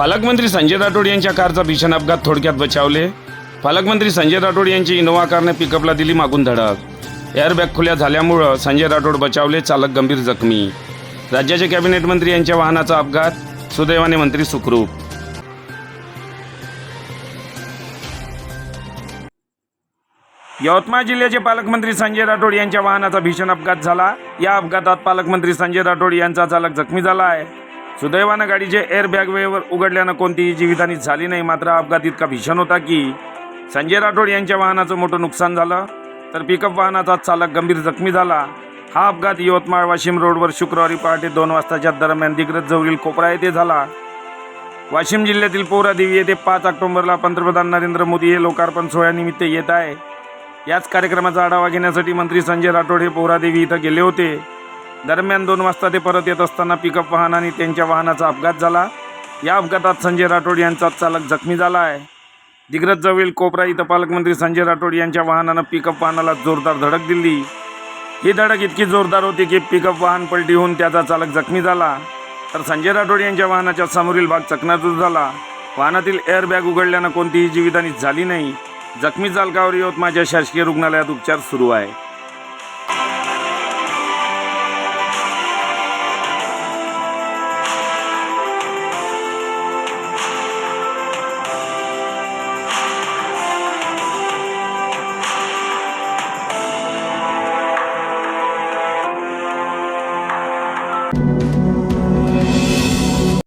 पालकमंत्री संजय राठोड यांच्या कारचा भीषण अपघात थोडक्यात बचावले. पालकमंत्री संजय राठोड यांची इनोव्हा कारने पिकअपला दिली मागून धडक. एअरबॅग खुल्या झाल्यामुळं संजय राठोड बचावले चालक गंभीर जखमी. राज्याचे कॅबिनेट मंत्री यांच्या वाहनाचा अपघात सुदैवाने मंत्री सुखरूप. यवतमाळ जिल्ह्याचे पालकमंत्री संजय राठोड यांच्या वाहनाचा भीषण अपघात झाला. या अपघातात पालकमंत्री संजय राठोड यांचा चालक जखमी झाला आहे. सुदैवानं गाडीचे एअरबॅग वेळेवर उघडल्यानं कोणतीही जीवितहानी झाली नाही. मात्र अपघात इतका भीषण होता की संजय राठोड यांच्या वाहनाचं मोठं नुकसान झालं. तर पिकअप वाहनाचा चालक गंभीर जखमी झाला. हा अपघात यवतमाळ वाशिम रोडवर शुक्रवारी पहाटे दोन वाजताच्या दरम्यान दिग्रज जवळील कोपरा येथे झाला. वाशिम जिल्ह्यातील पोहरादेवी येथे पाच ऑक्टोबरला पंतप्रधान नरेंद्र मोदी हे लोकार्पण सोहळ्यानिमित्त येत आहे. याच कार्यक्रमाचा आढावा घेण्यासाठी मंत्री संजय राठोड हे पोहरादेवी इथं गेले होते. दरम्यान दोन वाजता ते परत येत असताना पिकअप वाहन आणि त्यांच्या वाहनाचा अपघात झाला. या अपघातात संजय राठोड यांचा चालक जखमी झाला आहे. दिग्रजजवळील कोपरा इथं पालकमंत्री संजय राठोड यांच्या वाहनानं पिकअप वाहनाला जोरदार धडक दिली. ही धडक इतकी जोरदार होती की पिकअप वाहन पलटी होऊन त्याचा चालक जखमी झाला. तर संजय राठोड यांच्या वाहनाच्या समोरील भाग चकनाचूर झाला. वाहनातील एअरबॅग उघडल्यानं कोणतीही जीवितहानी झाली नाही. जखमी चालकावर यवतमाळच्या शासकीय रुग्णालयात उपचार सुरू आहे.